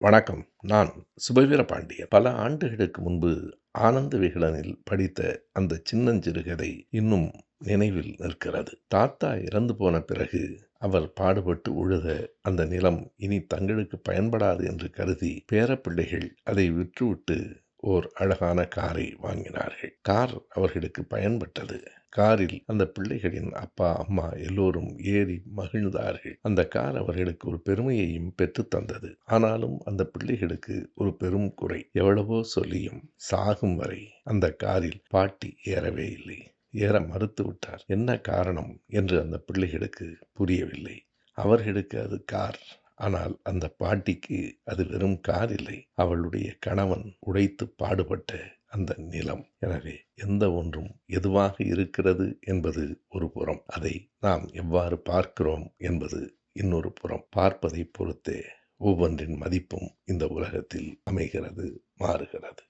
வணக்கம். நான் சுபவீர பாண்டியன் பல ஆண்டுகளுக்கு முன்பு ஆனந்த விகடனில் படித்த அந்த சின்னஞ்சிறுகதை இன்னும் நினைவில் நிற்கிறது. தாத்தா இறந்து போன பிறகு அவர் பாடுபட்டு உழுத அந்த நிலம் இனி தங்களுக்கு பயன்படாது என்று கருதி பேரப்பிள்ளைகள் அதை விற்றுவிட்டு ஓர் அழகான காரை வாங்கினார்கள். கார் அவர்களுக்கு பயன்பட்டது. காரில் அந்த பிள்ளைகளின் அப்பா அம்மா எல்லோரும் ஏறி மகிழ்ந்தார்கள். அந்த கார் அவர்களுக்கு ஒரு பெருமையையும் பெற்று தந்தது. ஆனாலும் அந்த பிள்ளைகளுக்கு ஒரு பெரும் குறை. எவ்வளவோ சொல்லியும் சாகும் வரை அந்த காரில் பாட்டி ஏறவே இல்லை. ஏற மறுத்து விட்டார். என்ன காரணம்? என்று அந்த பிள்ளைகளுக்கு புரியவில்லை. அவர்களுக்கு அது கார். ஆனால் அந்த பாட்டிக்கு அது வெறும் கார் இல்லை. அவளுடைய கணவன் உழைத்து பாடுபட்ட அந்த நிலம். எனவே எந்த ஒன்றும் எதுவாக இருக்கிறது என்பது ஒரு புறம். அதை நாம் எவ்வாறு பார்க்கிறோம் என்பது இன்னொரு புறம். பார்ப்பதை பொறுத்தே ஒவ்வொன்றின் மதிப்பும் இந்த உலகத்தில் அமைகிறது மாறுகிறது.